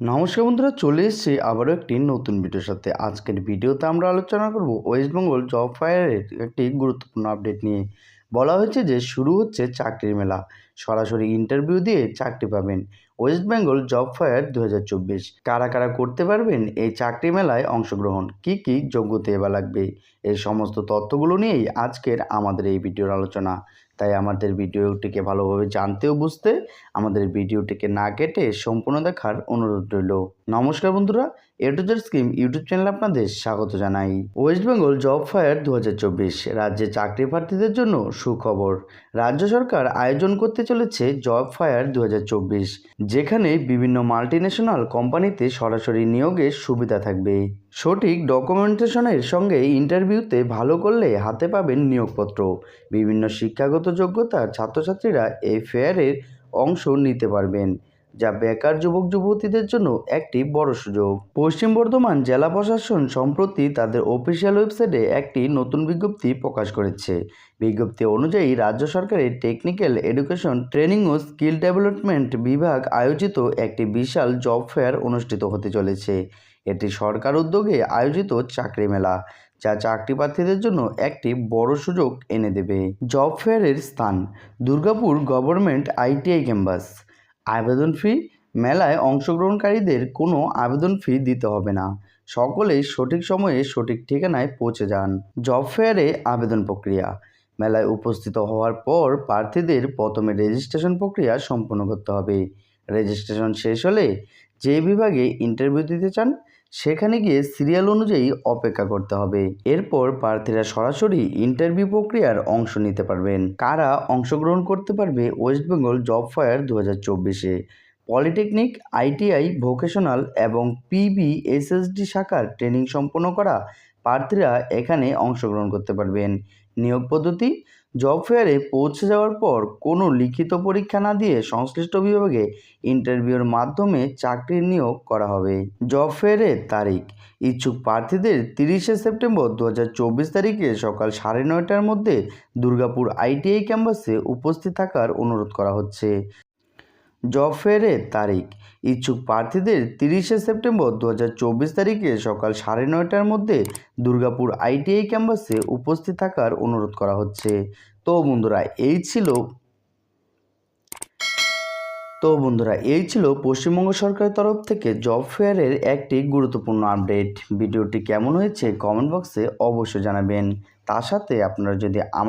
নমস্কার বন্ধুরা, চলে এসেছি আবারও একটি নতুন ভিডিওর সাথে। আজকের ভিডিওতে আমরা আলোচনা করব ওয়েস্ট বেঙ্গল জব ফায়ারের একটি গুরুত্বপূর্ণ আপডেট নিয়ে। বলা হয়েছে যে শুরু হচ্ছে চাকরির মেলা। সরাসরি ইন্টারভিউ দিয়ে চাকরি পাবেন। ওয়েস্ট বেঙ্গল জব ফায়ার দু হাজার চব্বিশ। কারা কারা করতে পারবেন এই চাকরি মেলায় অংশগ্রহণ? কি কি যোগ্যতা এবার লাগবে? এই সমস্ত তথ্যগুলো নিয়েই আজকের আমাদের এই ভিডিওর আলোচনা। তাই আমাদের ভিডিওটিকে ভালোভাবে জানতে ও বুঝতে আমাদের ভিডিওটিকে না কেটে সম্পূর্ণ দেখার অনুরোধ রইল। নমস্কার বন্ধুরা এটুজের স্কিম ইউটিউব চ্যানেলে আপনাদের স্বাগত জানাই। ওয়েস্ট বেঙ্গল জব ফায়ার দু হাজার চব্বিশ। রাজ্যে চাকরি প্রার্থীদের জন্য সুখবর। রাজ্য সরকার আয়োজন করতে চলেছে জব ফায়ার দু হাজার চব্বিশ, যেখানে বিভিন্ন মাল্টিন্যাশনাল কোম্পানিতে সরাসরি নিয়োগের সুবিধা থাকবে। সঠিক ডকুমেন্টেশনের সঙ্গে ইন্টারভিউতে ভালো করলে হাতে পাবেন নিয়োগপত্র। বিভিন্ন শিক্ষাগত যোগ্যতার ছাত্রছাত্রীরা এই ফেয়ারের অংশ নিতে পারবেন। যা বেকার যুবক যুবতীদের জন্য একটি বড় সুযোগ। পশ্চিম বর্ধমান জেলা প্রশাসন সম্প্রতি তাদের অফিসিয়াল ওয়েবসাইটে একটি নতুন বিজ্ঞপ্তি প্রকাশ করেছে। বিজ্ঞপ্তি অনুযায়ী রাজ্য সরকারের টেকনিক্যাল এডুকেশন ট্রেনিং ও স্কিল ডেভেলপমেন্ট বিভাগ আয়োজিত একটি বিশাল জব ফেয়ার অনুষ্ঠিত হতে চলেছে। এটি সরকার উদ্যোগে আয়োজিত চাকরি মেলা, যা চাকরি প্রার্থীদের জন্য একটি বড় সুযোগ এনে দেবে। জব ফেয়ারের স্থান, দুর্গাপুর গভর্নমেন্ট আইটিআই ক্যাম্পাস। আবেদন ফি মেলায় অংশগ্রহণকারীদের কোনো আবেদন ফি দিতে হবে না। সকলেই সঠিক সময়ে সঠিক ঠিকানায় পৌঁছে যান। জব ফেয়ারে আবেদন প্রক্রিয়া। মেলায় উপস্থিত হওয়ার পর প্রার্থীদের প্রথমে রেজিস্ট্রেশন প্রক্রিয়া সম্পন্ন করতে হবে। রেজিস্ট্রেশন শেষ হলে যে বিভাগে ইন্টারভিউ দিতে চান সেখানে গিয়ে সিরিয়াল অনুযায়ী অপেক্ষা করতে হবে। এরপর প্রার্থীরা সরাসরি ইন্টারভিউ প্রক্রিয়ার অংশ নিতে পারবেন। কারা অংশগ্রহণ করতে পারবে ওয়েস্ট বেঙ্গল জব ফায়ার দু হাজার চব্বিশে? পলিটেকনিক, আইটিআই, ভোকেশনাল এবং পিবিএসএসডি শাখার ট্রেনিং সম্পন্ন করা প্রার্থীরা এখানে অংশগ্রহণ করতে পারবেন। নিয়োগ পদ্ধতি, জব ফেয়ারে পৌঁছে যাওয়ার পর কোনো লিখিত পরীক্ষা না দিয়ে সংশ্লিষ্ট বিভাগে ইন্টারভিউর মাধ্যমে চাকরির নিয়োগ করা হবে। জব ফেয়ারের তারিখ, ইচ্ছুক প্রার্থীদের তিরিশে সেপ্টেম্বর দু হাজার চব্বিশ তারিখে সকাল সাড়ে নয়টার মধ্যে দুর্গাপুর আইটিআই ক্যাম্পাসে উপস্থিত থাকার অনুরোধ করা হচ্ছে। জব ফেয়ারের তারিখ। ইচ্ছুক প্রার্থীদের তিরিশে সেপ্টেম্বর দু হাজার চব্বিশ তারিখে সকাল সাড়ে নয়টার মধ্যে দুর্গাপুর আইটিআই ক্যাম্পাসে উপস্থিত থাকার অনুরোধ করা হচ্ছে। তো বন্ধুরা, এই ছিল তো বন্ধুরা, এই ছিল পশ্চিমবঙ্গ সরকারের তরফ থেকে জব ফেয়ারের একটি গুরুত্বপূর্ণ আপডেট। ভিডিওটি কেমন হয়েছে কমেন্ট বক্সে অবশ্যই জানাবেন। তার সাথে আপনারা যদি আমার